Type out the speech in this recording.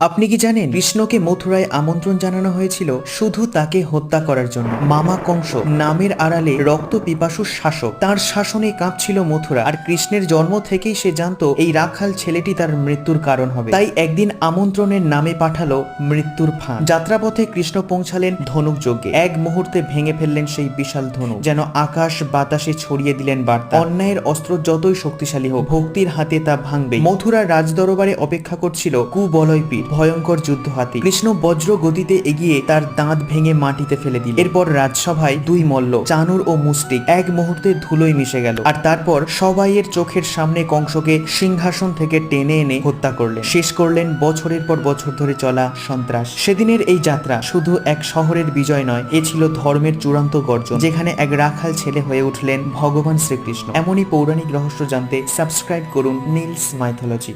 আপনি কি জানেন, কৃষ্ণকে মথুরায় আমন্ত্রণ জানানো হয়েছিল শুধু তাকে হত্যা করার জন্য। মামা কংস নামের আড়ালে রক্ত পিপাসু শাসক। তার শাসনে কাঁপছিল মথুরা আর কৃষ্ণের জন্ম থেকেই সে জানতো এই রাখাল ছেলেটি তার মৃত্যুর কারণ হবে। তাই একদিন আমন্ত্রণের নামে পাঠালো মৃত্যুর ফাঁদ। যাত্রাপথে কৃষ্ণ পৌঁছালেন ধনুক যজ্ঞে। এক মুহূর্তে ভেঙে ফেললেন সেই বিশাল ধনুক, যেন আকাশ বাতাসে ছড়িয়ে দিলেন বার্তা। অন্যায়ের অস্ত্র যতই শক্তিশালী হোক, ভক্তির হাতে তা ভাঙবে মথুরার রাজদরবারে অপেক্ষা করছিল কুবলয়পীঠ ভয়ঙ্কর যুদ্ধ হাতি। কৃষ্ণ বজ্র গতিতে এগিয়ে তার দাঁত ভেঙে মাটিতে ফেলে দিল। এরপর রাজসভায় দুই মল্ল, চানুর ও মুষ্টিক, এক মুহূর্তে ধুলোয় মিশে গেল। আর তারপর সবাইয়ের চোখের সামনে কংসকে সিংহাসন থেকে টেনে এনে হত্যা করলেন। শেষ করলেন বছরের পর বছর ধরে চলা সন্ত্রাস। সেদিনের এই যাত্রা শুধু এক শহরের বিজয় নয়, এ ছিল ধর্মের চূড়ান্ত গর্জন, যেখানে এক রাখাল ছেলে হয়ে উঠলেন ভগবান শ্রীকৃষ্ণ। এমনই পৌরাণিক রহস্য জানতে সাবস্ক্রাইব করুন নীলস মাইথোলজি।